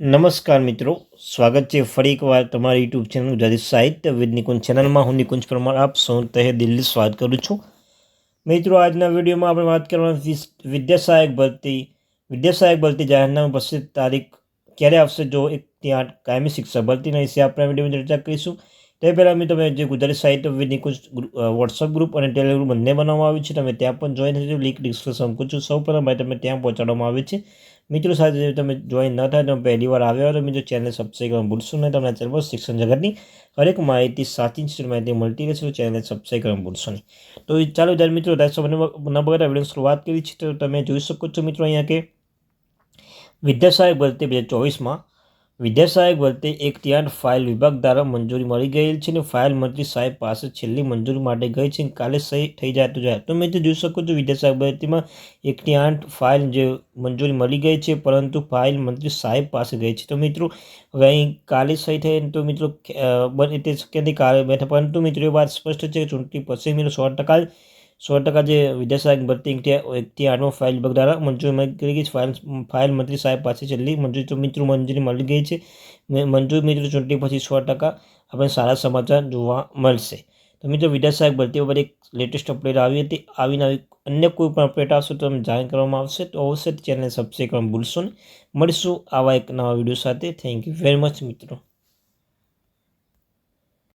નમસ્કાર મિત્રો, સ્વાગત છે ફરી એકવાર તમારી યુટ્યુબ ચેનલ ગુજરાતી સાહિત્ય વિદ નિકુંજ ચેનલમાં હું નિકુંજ પરમાર, આપ સૌ તહે દિલ્હી સ્વાગત કરું છું. મિત્રો, આજના વિડીયોમાં આપણે વાત કરવાની વિદ્યાસહાયક વિદ્યા ભરતી. વિદ્યાસહાયક ભરતી જાહેરનામું પ્રસિદ્ધ તારીખ ક્યારે આવશે? જો એક ત્યાં કાયમી શિક્ષા ભરતીના વિશે આપણે વિડીયોમાં ચર્ચા કરીશું. તે પહેલાં મેં તમે જે ગુજરાતી સાહિત્ય વિદ નિકુંજ વોટ્સઅપ ગ્રુપ અને ટેલિગ્રુપ બંને બનાવવામાં આવ્યું છે. તમે ત્યાં પણ જોઈન થજો લિંક ડિસ્ક્રિપ્શન મૂકું છું. સૌ પ્રથમ ભાઈ તમે ત્યાં પહોંચાડવામાં આવે છે. મિત્રો સાથે તમે જોઈન ન થાય, તમે પહેલી વાર આવ્યા તો મિત્રો ચેનલ સબસ્ક્રાઈબ કરવાનું ભૂલશો નહીં. તમને ચેનલ પર શિક્ષણ જગતની હરેક માહિતી, સાચી માહિતી મળતી રહેશે, તો ચેનલ સબસ્ક્રાઈબ કરવાનું ભૂલશો નહીં. તો ચાલો ત્યારે મિત્રો સમયને ન બગડતા વીડિયો શરૂઆત કરી છે. તો તમે જોઈ શકો છો મિત્રો અહીંયા કે વિદ્યાસાહેબ ભરતી બે હજાર ચોવીસમાં વિદ્યા સહાયક ભરતી એક ત્યાં ફાઇલ વિભાગ દ્વારા મંજૂરી મળી ગયેલ છે અને ફાઇલ મંત્રી સાહેબ પાસે છેલ્લી મંજૂરી માટે ગઈ છે કાલે સહી થઈ જાય તો જાય. તો મેં જોઈ શકો છો વિદ્યા સહાયક ભરતીમાં આઠ ફાઇલ જે મંજૂરી મળી ગઈ છે પરંતુ ફાઇલ મંત્રી સાહેબ પાસે ગઈ છે. તો મિત્રો, હવે અહીં કાલે સહી થઈ તો મિત્રો બને તે નથી કાલે બેઠા. પરંતુ મિત્રો એ વાત સ્પષ્ટ છે કે ચૂંટણી પછી મિત્રો સો ટકા સો ટકા જે વિદ્યાસહાયક ભરતી એકથી આઠમાં ફાઇલ વિભાગ દ્વારા મંજૂરી મળી કરી ગઈ છે. ફાઇલ ફાઇલ મંત્રી સાહેબ પાસે છેલ્લી મંજૂરી મિત્રો મંજૂરી મળી ગઈ છે. મંજૂરી મિત્રો ચૂંટણી પછી સો ટકા આપણે સારા સમાચાર જોવા મળશે. તો મિત્રો વિદ્યાસહાયક ભરતી ઉપર એક લેટેસ્ટ અપડેટ આવી હતી. આવીને આવી અન્ય કોઈ પણ અપડેટ આવશે તો તમને જાણ કરવામાં આવશે. તો અવશ્ય ચેનલ સબસ્ક્રાઈબ કરવાનું ભૂલશો નહીં. મળીશું આવા એક નવા વીડિયો સાથે. થેન્ક યુ વેરી મચ મિત્રો.